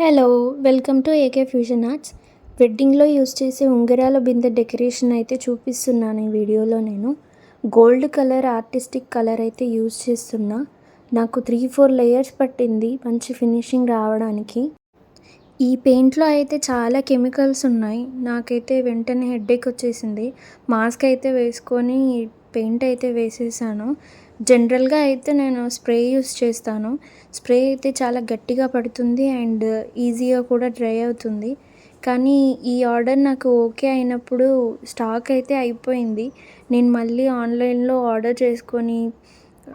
Hello welcome to AK fusion arts వెడ్డింగ్లో use చేసే ఉంగరాల బిందె డెకరేషన్ అయితే చూపిస్తున్నాను ఈ వీడియోలో నేను. గోల్డ్ కలర్ ఆర్టిస్టిక్ కలర్ అయితే యూస్ చేస్తున్నా. నాకు త్రీ ఫోర్ లేయర్స్ పట్టింది మంచి ఫినిషింగ్ రావడానికి. ఈ పెయింట్లో అయితే చాలా కెమికల్స్ ఉన్నాయి. నాకైతే వెంటనే హెడ్ఏక్ వచ్చేసింది. మాస్క్ అయితే వేసుకొని పెయింట్ అయితే వేసేసాను. జనరల్గా అయితే నేను స్ప్రే యూస్ చేస్తాను. స్ప్రే అయితే చాలా గట్టిగా పడుతుంది అండ్ ఈజీగా కూడా డ్రై అవుతుంది. కానీ ఈ ఆర్డర్ నాకు ఓకే అయినప్పుడు స్టాక్ అయితే అయిపోయింది. నేను మళ్ళీ ఆన్లైన్లో ఆర్డర్ చేసుకొని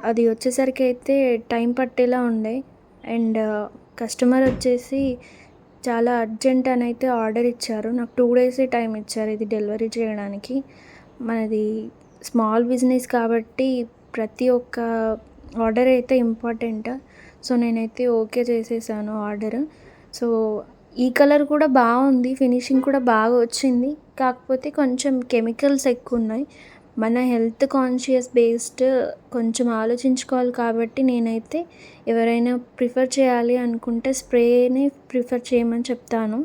అది వచ్చేసరికి అయితే టైం పట్టేలా ఉండే. అండ్ కస్టమర్ వచ్చేసి చాలా అర్జెంట్ అని అయితే ఆర్డర్ ఇచ్చారు. నాకు టూ డేసే టైం ఇచ్చారు ఇది డెలివరీ చేయడానికి. మనది స్మాల్ బిజినెస్ కాబట్టి ప్రతి ఒక్క ఆర్డర్ అయితే ఇంపార్టెంట్. సో నేనైతే ఓకే చేసేసాను ఆర్డర్. సో ఈ కలర్ కూడా బాగుంది ఫినిషింగ్ కూడా బాగా వచ్చింది. కాకపోతే కొంచెం కెమికల్స్ ఎక్కువ ఉన్నాయి. మన హెల్త్ కాన్షియస్ బేస్డ్ కొంచెం ఆలోచించుకోవాలి కాబట్టి నేనైతే ఎవరైనా ప్రిఫర్ చేయాలి అనుకుంటే స్ప్రేనే ప్రిఫర్ చేయమని చెప్తాను.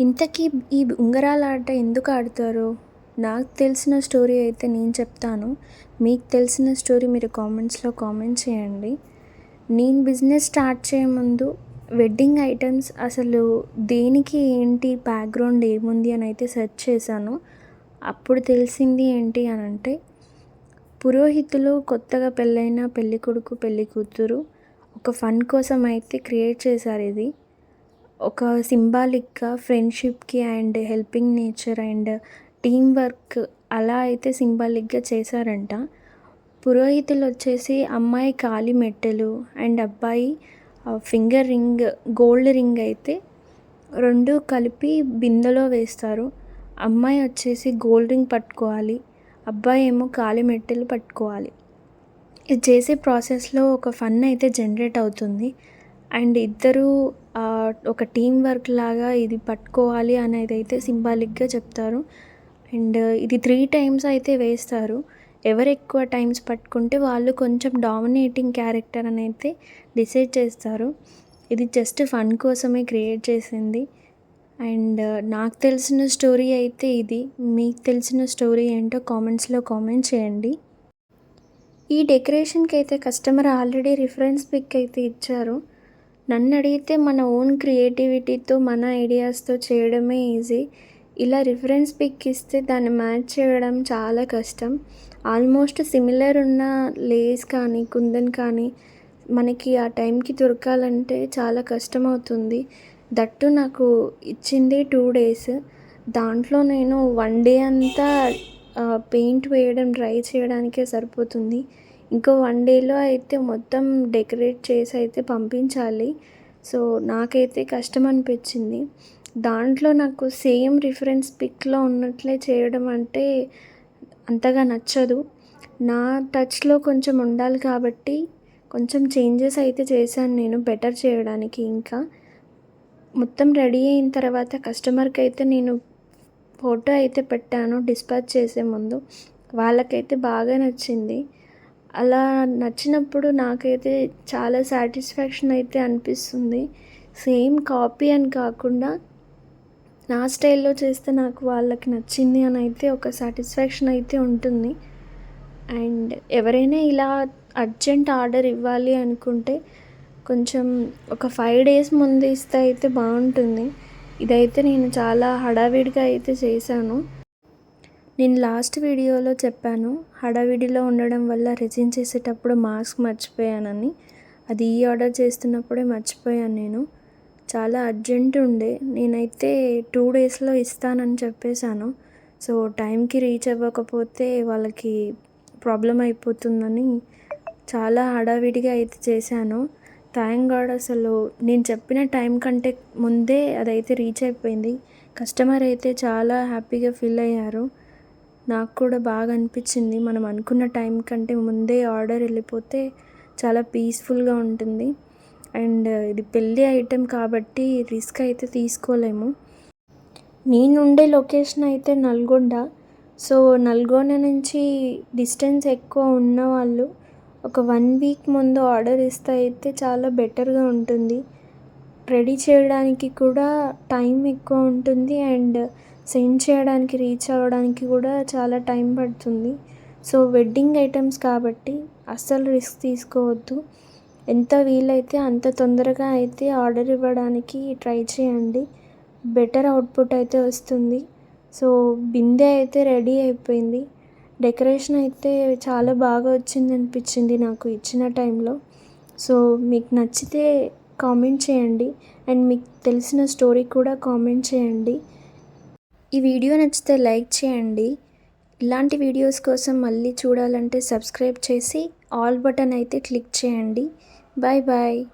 ఇంతకీ ఈ ఉంగరాల ఆట ఎందుకు ఆడతారు? నాకు తెలిసిన స్టోరీ అయితే నేను చెప్తాను. మీకు తెలిసిన స్టోరీ మీరు కామెంట్స్లో కామెంట్ చేయండి. నేను బిజినెస్ స్టార్ట్ చేయముందు వెడ్డింగ్ ఐటమ్స్ అసలు దేనికి ఏంటి బ్యాక్గ్రౌండ్ ఏముంది అని అయితే సెర్చ్ చేశాను. అప్పుడు తెలిసింది ఏంటి అని అంటే పురోహితులు కొత్తగా పెళ్ళైన పెళ్ళి కొడుకు పెళ్ళి కూతురు ఒక ఫన్ కోసం అయితే క్రియేట్ చేశారు ఇది. ఒక సింబాలిక్గా ఫ్రెండ్షిప్కి and helping nature and team work అలా అయితే సింబాలిక్గా చేశారంట. పురోహితులు వచ్చేసి అమ్మాయి కాలి మెట్టెలు అండ్ అబ్బాయి ఫింగర్ రింగ్ గోల్డ్ రింగ్ అయితే రెండు కలిపి బిందెలో వేస్తారు. అమ్మాయి వచ్చేసి గోల్డ్ రింగ్ పట్టుకోవాలి అబ్బాయి ఏమో కాలి మెట్టెలు పట్టుకోవాలి. ఇది చేసే ప్రాసెస్లో ఒక ఫన్ అయితే జనరేట్ అవుతుంది. అండ్ ఇద్దరు ఒక టీం వర్క్ లాగా ఇది పట్టుకోవాలి అనేది అయితే సింబాలిక్గా చెప్తారు. అండ్ ఇది త్రీ టైమ్స్ అయితే వేస్తారు. ఎవరు ఎక్కువ టైమ్స్ పట్టుకుంటే వాళ్ళు కొంచెం డామినేటింగ్ క్యారెక్టర్ అని అయితే డిసైడ్ చేస్తారు. ఇది జస్ట్ ఫన్ కోసమే క్రియేట్ చేసింది. అండ్ నాకు తెలిసిన స్టోరీ అయితే ఇది. మీకు తెలిసిన స్టోరీ ఏంటో కామెంట్స్లో కామెంట్ చేయండి. ఈ డెకరేషన్కి అయితే కస్టమర్ ఆల్రెడీ రిఫరెన్స్ పిక్ అయితే ఇచ్చారు. నన్ను అడిగితే మన ఓన్ క్రియేటివిటీతో మన ఐడియాస్తో చేయడమే ఈజీ ఇలా రిఫరెన్స్ పిక్ ఇస్తే దాన్ని మ్యాచ్ చేయడం చాలా కష్టం. ఆల్మోస్ట్ సిమిలర్ ఉన్న లేస్ కానీ కుందన్ కానీ మనకి ఆ టైంకి దొరకాలంటే చాలా కష్టం అవుతుంది దట్టు నాకు ఇచ్చింది టూ డేస్ దాంట్లో నేను వన్ డే అంతా పెయింట్ వేయడం ట్రై చేయడానికే సరిపోతుంది. ఇంకో వన్ డేలో అయితే మొత్తం డెకరేట్ చేసి అయితే పంపించాలి. సో నాకైతే కష్టం అనిపించింది దాంట్లో నాకు సేమ్ రిఫరెన్స్ పిక్లో ఉన్నట్లే చేయడం అంటే అంతగా నచ్చదు. నా టచ్లో కొంచెం ఉండాలి కాబట్టి కొంచెం చేంజెస్ అయితే చేశాను నేను బెటర్ చేయడానికి ఇంకా. మొత్తం రెడీ అయిన తర్వాత కస్టమర్కి అయితే నేను ఫోటో అయితే పెట్టాను డిస్పాచ్ చేసే ముందు. వాళ్ళకైతే బాగా నచ్చింది. అలా నచ్చినప్పుడు నాకైతే చాలా సాటిస్ఫాక్షన్ అయితే అనిపిస్తుంది. సేమ్ కాపీ అని కాకుండా నా స్టైల్లో చేస్తే నాకు వాళ్ళకి నచ్చింది అని అయితే ఒక సాటిస్ఫాక్షన్ అయితే ఉంటుంది. అండ్ ఎవరైనా ఇలా అర్జెంట్ ఆర్డర్ ఇవ్వాలి అనుకుంటే కొంచెం ఒక ఫైవ్ డేస్ ముందు ఇస్తే అయితే బాగుంటుంది. ఇదైతే నేను చాలా హడావిడిగా అయితే చేశాను. నేను లాస్ట్ వీడియోలో చెప్పాను హడావిడిలో ఉండడం వల్ల రెజిన్ చేసేటప్పుడు మాస్క్ మర్చిపోయానని. అది ఈ ఆర్డర్ చేస్తున్నప్పుడే మర్చిపోయాను నేను. చాలా అర్జెంట్ ఉండే. నేనైతే టూ డేస్లో ఇస్తానని చెప్పేశాను. సో టైంకి రీచ్ అవ్వకపోతే వాళ్ళకి ప్రాబ్లం అయిపోతుందని చాలా హడావిడిగా అయితే చేశాను. థ్యాంక్ గాడ్ అసలు నేను చెప్పిన టైం కంటే ముందే అదైతే రీచ్ అయిపోయింది. కస్టమర్ అయితే చాలా హ్యాపీగా ఫీల్ అయ్యారు. నాకు కూడా బాగా అనిపించింది. మనం అనుకున్న టైం కంటే ముందే ఆర్డర్ వెళ్ళిపోతే చాలా పీస్ఫుల్గా ఉంటుంది. అండ్ ఇది పెళ్ళి ఐటెం కాబట్టి రిస్క్ అయితే తీసుకోలేము. నేనుండే లొకేషన్ అయితే నల్గొండ. సో నల్గొండ నుంచి డిస్టెన్స్ ఎక్కువ ఉన్న వాళ్ళు ఒక వన్ వీక్ ముందు ఆర్డర్ ఇస్తే అయితే చాలా బెటర్గా ఉంటుంది. రెడీ చేయడానికి కూడా టైం ఎక్కువ ఉంటుంది అండ్ సెండ్ చేయడానికి రీచ్ అవ్వడానికి కూడా చాలా టైం పడుతుంది. సో వెడ్డింగ్ ఐటమ్స్ కాబట్టి అస్సలు రిస్క్ తీసుకోవద్దు. ఎంత వీలైతే అంత తొందరగా అయితే ఆర్డర్ ఇవ్వడానికి ట్రై చేయండి. బెటర్ అవుట్పుట్ అయితే వస్తుంది. సో బిందె అయితే రెడీ అయిపోయింది. డెకరేషన్ అయితే చాలా బాగా వచ్చింది అనిపించింది నాకు ఇచ్చిన టైంలో. సో మీకు నచ్చితే కామెంట్ చేయండి. అండ్ మీకు తెలిసిన స్టోరీ కూడా కామెంట్ చేయండి. ఈ వీడియో నచ్చితే లైక్ చేయండి. ఇలాంటి వీడియోస్ కోసం మళ్ళీ చూడాలంటే సబ్స్క్రైబ్ చేసి ఆల్ బటన్ అయితే క్లిక్ చేయండి. Bye bye.